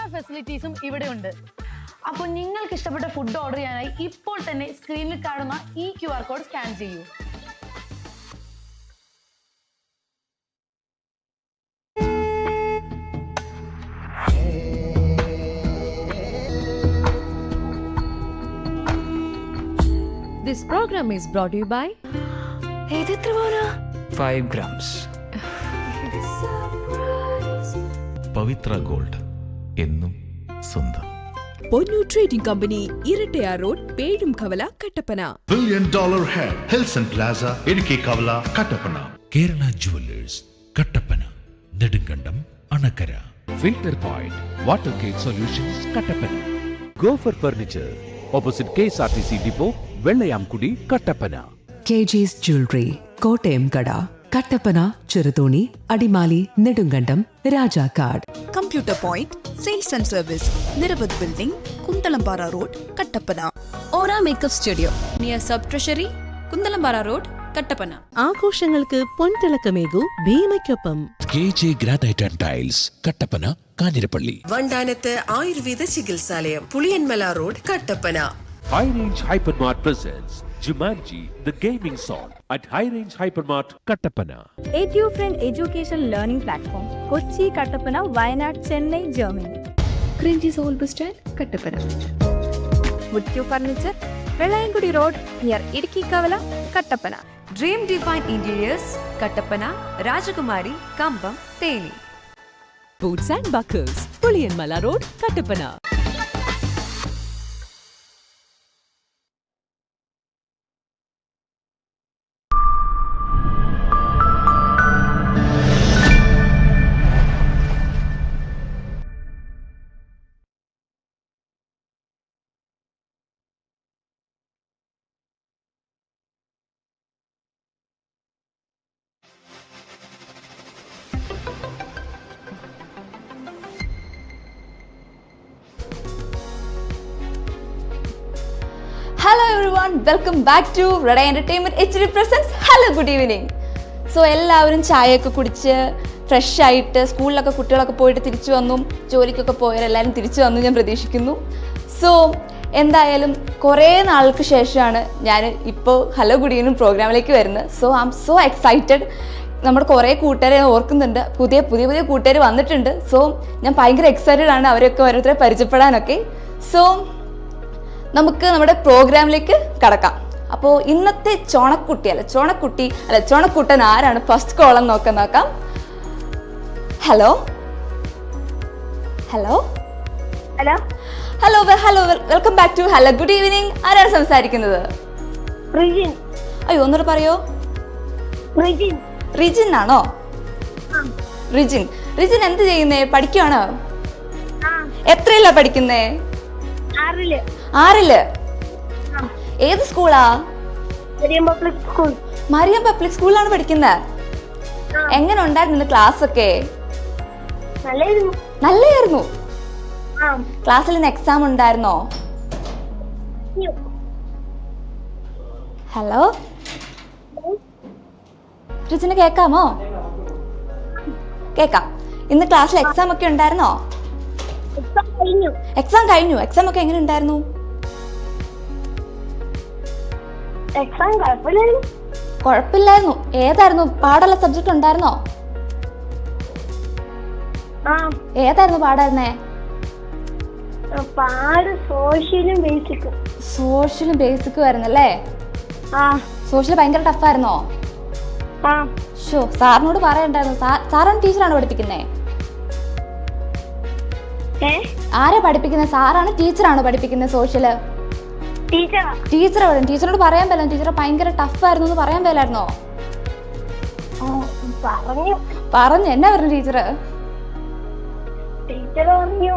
എല്ലാ ഫെസിലിറ്റീസും ഇവിടെ ഉണ്ട് അപ്പോൾ നിങ്ങൾക്ക് ഇഷ്ടപ്പെട്ട ഫുഡ് ഓർഡർ ചെയ്യാനായി ഇപ്പോൾ തന്നെ സ്ക്രീനിൽ കാണുന്ന ഈ ക്യു ആർ കോഡ് സ്കാൻ ചെയ്യൂ. This program is brought to you by five grams Pavithra gold എന്നും സ്വന്തം. Ponnu trading company Irattayar road Pezhumkavala Kattappana. Billion dollar Head, and plaza Idukki Kavala Kattappana. Kerala jewellers Kattappana Nedumkandam Anakkara. Filter point water gate solutions Kattappana. Gofer furniture opposite K S R T C depot Vellayamkudy Kattappana. KG's jewellery Kottayam കട Kattappana Cheruthoni Adimali Nedumkandam card computer point sales and service നിരവധ് building Kunthalampara road Kattappana Aura makeup studio near sub treasury Kunthalampara road Kattappana ആഘോഷങ്ങൾക്ക് പൊൻതിളക്കമേകൂ ഭീമയ്ക്കൊപ്പം K J granite and tiles Kattappana Kanjirappally Vandanath Ayurveda ചികിത്സാലയം Puliyanmala road Kattappana high range hypermart presence Jumanji, the gaming song at High Range Hypermart, Kattapana. EduFriend education learning platform, Kochi, Kattapana, Wayanad, Chennai, Germany. Cringy Soul Bus Stand, Kattapana. Muthu Furniture, Velayangudi Road, near Idiki Kavala, Kattapana. Dream Define Interiors, Kattapana, Rajakumari, Kambam, Teni. Boots and Buckles, Puliyanmala Road, Kattapana. Welcome back to Reda entertainment presents hello good evening so എല്ലാവരും ചായയൊക്കെ കുടിച്ച് fresh ആയിട്ട് സ്കൂളിലൊക്കെ കുട്ടികളൊക്കെ പോയിട്ട് തിരിച്ചു വന്നു. ജോലിക്കൊക്കെ പോയവരെല്ലാവരും തിരിച്ചു വന്നു ഞാൻ പ്രതീക്ഷിക്കുന്നു. സോ എന്തായാലും കുറേ നാൾക്ക് ശേഷമാണ് ഞാൻ ഇപ്പോൾ ഹലോ ഗുഡ് ഈവനിങ് പ്രോഗ്രാമിലേക്ക് വരുന്നത്. So I'm so excited നമ്മുടെ കുറേ കൂട്ടുകാരെ ഓർക്കുന്നുണ്ട്. പുതിയ പുതിയ പുതിയ കൂട്ടുകാർ വന്നിട്ടുണ്ട്. സോ ഞാൻ ഭയങ്കര എക്സൈറ്റഡ് ആണ് അവരൊക്കെ ഓരോരുത്തരെ പരിചയപ്പെടാനൊക്കെ. സോ നമുക്ക് നമ്മുടെ പ്രോഗ്രാമിലേക്ക് കടക്കാം. അപ്പോൾ ഇന്നത്തെ ചോണക്കുട്ടി അല്ല ചോണക്കുട്ടി അല്ല ചോണക്കുട്ടൻ ആരാണ്? ഫസ്റ്റ് കോളം നോക്കാൻ നോക്കാം. Hello hello hello hello hello welcome back to hello good evening ആരാണ് സംസാരിക്കുന്നത്? അയ്യോ ഒന്നുകൂടെ പറയോ? റിജിൻ. ആണോ? റിജിൻ. റിജിൻ എന്ത് ചെയ്യുന്നേ? പഠിക്കുവാണോ? എത്രയല്ല പഠിക്കുന്നേ? ആറിൽ. ആറിൽ ഏത് സ്കൂളാ? Mariyam public school. Mariyam public സ്കൂളിലാണ് പഠിക്കുന്നത് എങ്ങനെ ഉണ്ടായിരുന്നു ക്ലാസ് ഒക്കെ നല്ലായിരുന്നു. ക്ലാസ്സിൽ ഇന്ന് എക്സാം ഉണ്ടായിരുന്നോ? ഹലോ റിജിന് കേക്കാമോ? കേക്കാം. ഇന്ന് ക്ലാസ്സിൽ എക്സാം ഒക്കെ ഉണ്ടായിരുന്നോ? എക്സാം കഴിഞ്ഞു. എക്സാം ഒക്കെ എങ്ങനെ ഉണ്ടായിരുന്നു? എക്സാം കുഴപ്പമില്ലായിരുന്നു. കുഴപ്പമില്ലായിരുന്നു. ഏതായിരുന്നു? പാടുള്ള സബ്ജക്ട് ഉണ്ടായിരുന്നോ? ഏതായിരുന്നു പാടായിരുന്നേ? പാട് സോഷ്യലും ബേസിക്കും. സോഷ്യലും ബേസിക്കും ആയിരുന്നല്ലേ? സോഷ്യൽ ഭയങ്കര ടഫായിരുന്നോ ഷോ സാറിനോട് പറയണ്ടായിരുന്നു. സാറാണ് ടീച്ചറാണ് പഠിപ്പിക്കുന്നേ? ആരാ പഠിപ്പിക്കുന്നത് സാറാണ് ടീച്ചറാണോ പഠിപ്പിക്കുന്നത് സോഷ്യൽ? ടീച്ചർ ടീച്ചറോട് പറയാൻ പറ്റില്ല ടീച്ചർ ഭയങ്കര ടഫ് ആയിരുന്നു എന്ന് പറയാൻ പറ്റില്ലായിരുന്നോ പറഞ്ഞു. പറഞ്ഞു. എന്നാ പറഞ്ഞു ടീച്ചർ ടീച്ചർ പറഞ്ഞു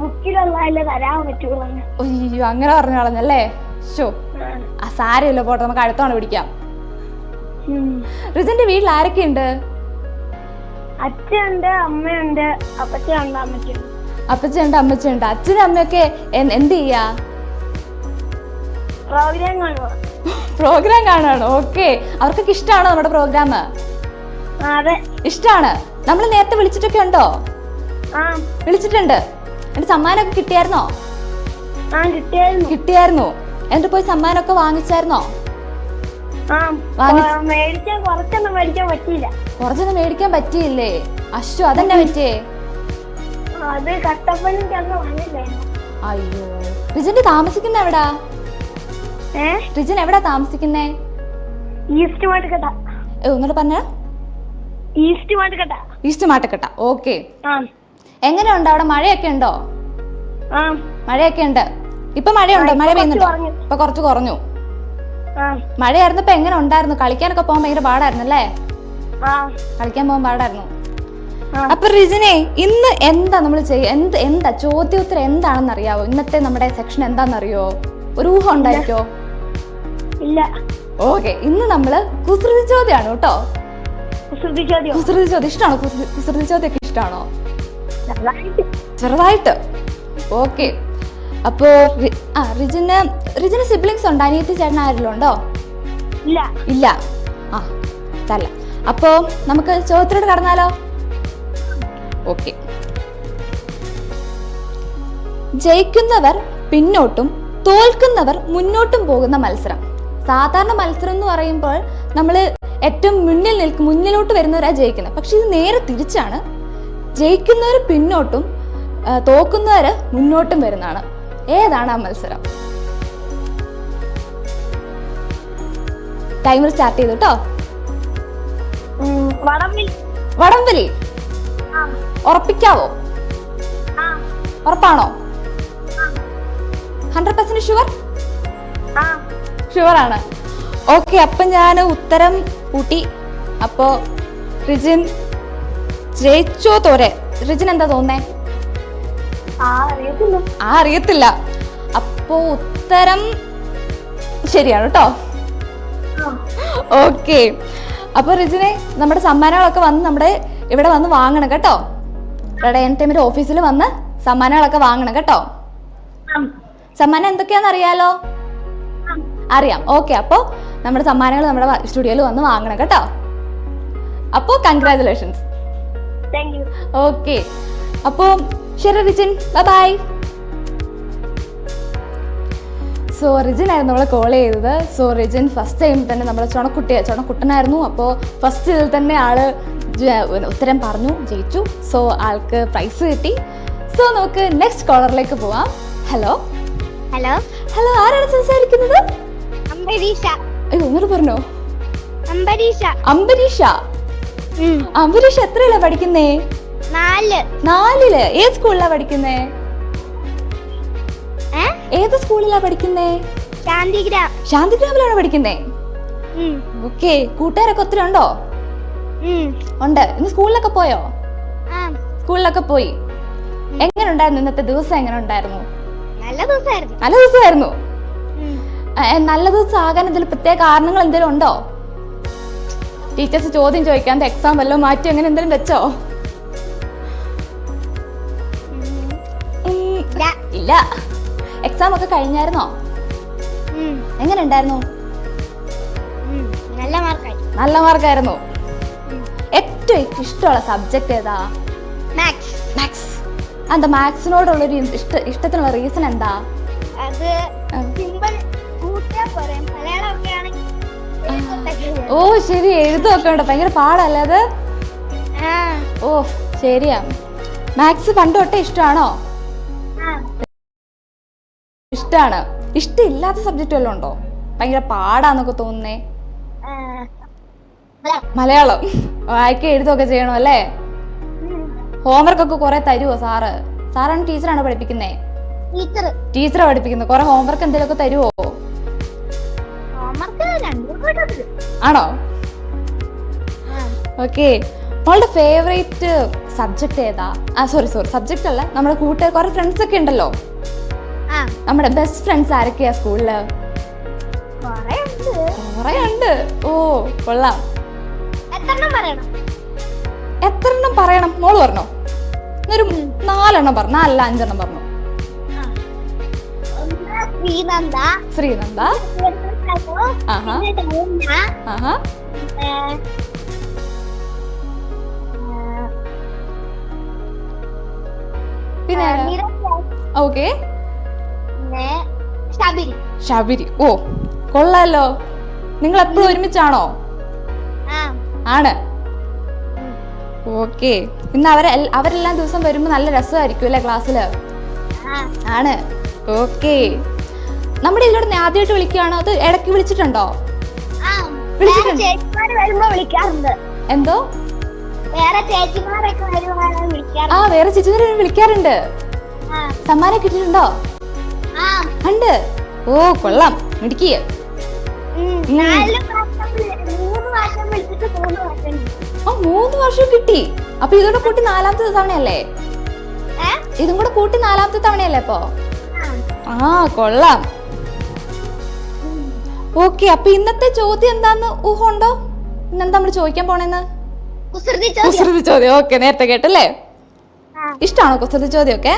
ബുക്കിലുള്ളതല്ലേ തരാൻ പറ്റുള്ളൂ അയ്യോ അങ്ങനെ പറഞ്ഞു കളഞ്ഞല്ലേ? ഷോ ആ. സാരമില്ല പോട്ടെ നമുക്ക് അടുത്താണ് പിടിക്കാം. റിജന്റെ വീട്ടിൽ ആരൊക്കെ ഉണ്ട് അച്ഛനുണ്ട് അമ്മയുണ്ട് അപ്പച്ചുണ്ട് അമ്മച്ചുണ്ട് അപ്പച്ചുണ്ട് അമ്മച്ചുണ്ട് അച്ഛനും അമ്മയൊക്കെ എന്ത് ചെയ്യാ? പ്രോഗ്രാം കാണുക പ്രോഗ്രാം കാണുകയാണ് ഓക്കെ. അവർക്കൊക്കെ ഇഷ്ടമാണോ നമ്മുടെ പ്രോഗ്രാം? അതെ. ഇഷ്ടമാണ് നമ്മൾ നേരത്തെ വിളിച്ചിട്ടൊക്കെ ഉണ്ടോ? വിളിച്ചിട്ടുണ്ട്. എന്നിട്ട് സമ്മാനമൊക്കെ കിട്ടിയായിരുന്നോ? കിട്ടിയായിരുന്നു. എന്നിട്ട് പോയി സമ്മാനമൊക്കെ വാങ്ങിച്ചായിരുന്നോ? കൊറച്ചൊന്നും മേടിക്കാൻ പറ്റിയില്ല. അശു അതെന്നെ പറ്റിയേ? അയ്യോ. വിജന്റെ താമസിക്കുന്ന എവിടാ? റിജൻ എവിടാ താമസിക്കുന്നേ? ഈസ്റ്റ് മാട്ടുകട്ട ഒന്നുകൂടെ പറഞ്ഞ. East Mattukatta east Mattakatta okay. ആ. എങ്ങനെയുണ്ട് അവിടെ മഴയൊക്കെ ഉണ്ടോ? മഴയൊക്കെ ഉണ്ട്. ഇപ്പൊ മഴയുണ്ടോ? മഴ ഇപ്പൊ പെയ്യുന്നുണ്ടോ? കുറച്ച് കുറഞ്ഞു. ഇപ്പൊ കുറച്ച് കുറഞ്ഞു. മഴയായിരുന്നു മഴയായിരുന്നപ്പോ എങ്ങനെ ഉണ്ടായിരുന്നു? കളിക്കാനൊക്കെ പോകാൻ ഭയങ്കര പാടായിരുന്നു അല്ലേ? കളിക്കാൻ പോകാൻ പാടായിരുന്നു. അപ്പൊ റിജിനെ ഇന്ന് എന്താ നമ്മൾ ചെയ്യ എന്ത് എന്താ ചോദ്യോത്തരം എന്താണെന്ന് അറിയാവോ ഇന്നത്തെ നമ്മുടെ സെക്ഷൻ എന്താണെന്ന് അറിയോ ഒരു ഊഹം ഉണ്ടായിരിക്കോ? ഇല്ല. ഓക്കെ ഇന്ന് നമ്മൾ കുസൃതി ചോദ്യമാണ് കേട്ടോ. കുസൃതി ചോദ്യം? കുസൃതി ചോദ്യം ഇഷ്ടമാണോ കുസൃതി ചോദ്യമൊക്കെ ഇഷ്ടമാണോ ചെറുതായിട്ട്. ഓക്കെ. അപ്പോ ആ റിജിന് റിജിന് സിബ്ലിങ്സ് ഉണ്ടോ? അനിയത്തി ചേട്ടൻ ആരെങ്കിലും ഉണ്ടോ? ഇല്ല. ഇല്ല. ആ തല്ല അപ്പോ നമുക്ക് ചോദ്യത്തിലോട്ട് കടന്നാലോ? ഓക്കെ. ജയിക്കുന്നവർ പിന്നോട്ടും തോൽക്കുന്നവർ മുന്നോട്ടും പോകുന്ന മത്സരം. സാധാരണ മത്സരം എന്ന് പറയുമ്പോൾ നമ്മൾ ഏറ്റവും മുന്നിൽ നിൽക്കും മുന്നിലോട്ട് വരുന്നവരാണ് ജയിക്കുന്നത്. പക്ഷെ ഇത് നേരെ തിരിച്ചാണ്. ജയിക്കുന്നവർ പിന്നോട്ടും തോക്കുന്നവർ മുന്നോട്ടും വരുന്നതാണ്. ഏതാണ് ആ മത്സരം? ടൈമർ സ്റ്റാർട്ട് ചെയ്തു കേട്ടോ വടംവലി. ഉറപ്പിക്കാവോ? ഉറപ്പാണോ? ഹൺഡ്രഡ് പെർസെന്റ് ഷുവർ ആണ്. ഓക്കെ അപ്പൊ ഞാൻ ഉത്തരം കൂട്ടി. അപ്പോ റിജിൻ ജയിച്ചോ തോരെ? റിജിൻ എന്താ തോന്നേ ആ അറിയത്തില്ല. അപ്പോ ഉത്തരം ശരിയാണ് കേട്ടോ ഓക്കെ അപ്പൊ റിജിനെ നമ്മുടെ സമ്മാനങ്ങളൊക്കെ വന്ന് നമ്മുടെ ഇവിടെ വന്ന് വാങ്ങണം കേട്ടോ. റെഡ് എന്റർടൈൻമെന്റ് ഓഫീസിൽ വന്ന് സമ്മാനങ്ങളൊക്കെ വാങ്ങണം കേട്ടോ. സമ്മാനം എന്തൊക്കെയാണെന്ന് അറിയാലോ? അറിയാം. ഓക്കെ അപ്പോ നമ്മുടെ സമ്മാനങ്ങൾ നമ്മുടെ സ്റ്റുഡിയോയിൽ വന്ന് വാങ്ങണം കേട്ടോ. അപ്പോ കൺഗ്രാചുലേഷൻസ് താങ്ക് യു ഓക്കെ അപ്പോ ശരി റിജിൻ. ബൈ സോ റിജിൻ ആയിരുന്നു നമ്മളെ കോൾ ചെയ്തത്. സോ റിജിൻ ഫസ്റ്റ് ടൈം തന്നെ നമ്മുടെ ചുണക്കുട്ടി ചുണക്കുട്ടനായിരുന്നു. അപ്പോൾ ഫസ്റ്റ് ഇതിൽ തന്നെ ആൾ ഉത്തരം പറഞ്ഞു ജയിച്ചു. സോ ആൾക്ക് പ്രൈസ് കിട്ടി. സോ നമുക്ക് നെക്സ്റ്റ് കോളറിലേക്ക് പോവാം. ഹലോ ഹലോ ഹലോ ആരാണ് സംസാരിക്കുന്നത്? അംബരീഷ. അയ്യോ ഒന്നുകൂടെ പറഞ്ഞോ. അംബരീഷ. അംബരീഷ? അംബരീഷ് എത്രയല്ല പഠിക്കുന്നേ? നാല്. നാലിൽ. ഏത് സ്കൂളിലാ പഠിക്കുന്നേ? ഏത് സ്കൂളിലാ പഠിക്കുന്നേ? ശാന്തിഗ്രാം. ശാന്തിഗ്രാമിലാണോ പഠിക്കുന്നേ? ഓക്കെ. കൂട്ടുകാരൊക്കെ ഒത്തിരി ഉണ്ടോ. ഉണ്ട്. ഇന്ന് സ്കൂളിലൊക്കെ പോയോ? സ്കൂളിലൊക്കെ പോയി. എങ്ങനെ ഉണ്ടായിരുന്നു ഇന്നത്തെ ദിവസം? എങ്ങനെ ഉണ്ടായിരുന്നു നല്ല ദിവസമായിരുന്നു നല്ല ദിവസമായിരുന്നു ഉം. ഏ, നല്ല ആകാൻ ഇതിൽ പ്രത്യേക കാരണങ്ങൾ എന്തെങ്കിലും ഉണ്ടോ? ടീച്ചേഴ്സ് ചോദ്യം ചോദിക്കാണ്ട് എക്സാം വല്ലതും മാറ്റി അങ്ങനെ എന്തെങ്കിലും വെച്ചോ? ഇല്ല. എക്സാം ഒക്കെ കഴിഞ്ഞായിരുന്നോ? എങ്ങനെ ഉണ്ടായിരുന്നു. നല്ല മാർക്കായി. നല്ല മാർക്കായിരുന്നു. ഏറ്റവും ഇഷ്ടമുള്ള സബ്ജക്ട് ഏതാ? മാത്സ് മാത്സ് എന്താ മാത്സിനോടുള്ള ഒരു ഇഷ്ട ഇഷ്ടത്തിനുള്ള റീസൺ എന്താ? അത് ഓ ശരി എഴുതൊക്കെ ഉണ്ട് ഭയങ്കര പാടല്ലേ അത്? ഓ ശരിയാ. മാത്സ് പണ്ട് തൊട്ടേ ഇഷ്ടമാണോ? ഇഷ്ടാണ്. ഇഷ്ടമാണ് ഇഷ്ടമില്ലാത്ത സബ്ജക്റ്റ് വല്ലതും ഉണ്ടോ? ഭയങ്കര പാടാന്നൊക്കെ തോന്നുന്നേ. മലയാളം. വായിക്കുക എഴുതുകയൊക്കെ ചെയ്യണോ അല്ലേ? ഹോംവർക്ക് ഒക്കെ കുറെ തരുവോ സാറ്? സാറാണ് ടീച്ചറാണോ പഠിപ്പിക്കുന്നേ? ടീച്ചർ ടീച്ചറെ പഠിപ്പിക്കുന്നത് കുറെ ഹോംവർക്ക് എന്തെങ്കിലുമൊക്കെ തരുമോ കൂട്ടത്തിൽ ആണോ? ഓക്കെ മോളുടെ ഫേവറേറ്റ് സബ്ജക്ട് ഏതാ? ആ സോറി സോറി സബ്ജക്ട് അല്ല നമ്മുടെ കൂട്ടുകാർ കുറെ ഫ്രണ്ട്സ് ഒക്കെ ഉണ്ടല്ലോ. നമ്മുടെ ബെസ്റ്റ് ഫ്രണ്ട്സ് ആരൊക്കെയാ സ്കൂളിൽ കൊറേ ഉണ്ട്. ഓ കൊള്ളാം. എത്ര എണ്ണം പറയണം? മോൾ പറഞ്ഞോ. ഒരു നാലെണ്ണം പറഞ്ഞു നാലല്ല അഞ്ചെണ്ണം പറഞ്ഞു. ശ്രീനന്ദ. ശ്രീനന്ദ. ഡൗന, ആഹാ. പിന്നെ, ഓക്കെ. ശബരി. ശബരി. ഓ കൊള്ളാലോ. നിങ്ങൾ എപ്പോഴും ഒരുമിച്ചാണോ? ആണ്. ഓക്കെ. ഇന്ന് അവരെ അവരെല്ലാം ദിവസം വരുമ്പോ നല്ല രസമായിരിക്കും അല്ലേ ക്ലാസ്സിൽ? ആണ്. ഓക്കെ. നമ്മുടെ ഇതിലൂടെ ആദ്യമായിട്ട് വിളിക്കുകയാണോ. അത് ഇടയ്ക്ക് വിളിച്ചിട്ടുണ്ടോ? വിളിക്കാറുണ്ട്. എന്തോ? ആ വിളിക്കാറുണ്ട്. വേറെ ചേച്ചിമാരെ വിളിക്കാറുണ്ട്. സമ്മാനം കിട്ടിയിട്ടുണ്ടോ ഉണ്ട്. ഓ കൊള്ളാം. മിടുക്കിയ മൂന്ന് ആ വർഷം കിട്ടി. അപ്പൊ ഇതോടെ കൂട്ടി നാലാമത്തെ തവണയല്ലേ? ഇതും കൂടെ കൂട്ടി നാലാമത്തെ തവണയല്ലേ അപ്പൊ. ആ കൊള്ളാം. ഓക്കെ അപ്പൊ ഇന്നത്തെ ചോദ്യം എന്താന്ന് ഊഹമുണ്ടോ ഇന്നെന്താ നമ്മൾ ചോദിക്കാൻ പോണെന്ന്? കുസൃതി ചോദ്യം. ഓക്കെ നേരത്തെ കേട്ടല്ലേ? ഇഷ്ടാണോ ഇഷ്ടമാണോ കുസൃതി ചോദ്യം ഒക്കെ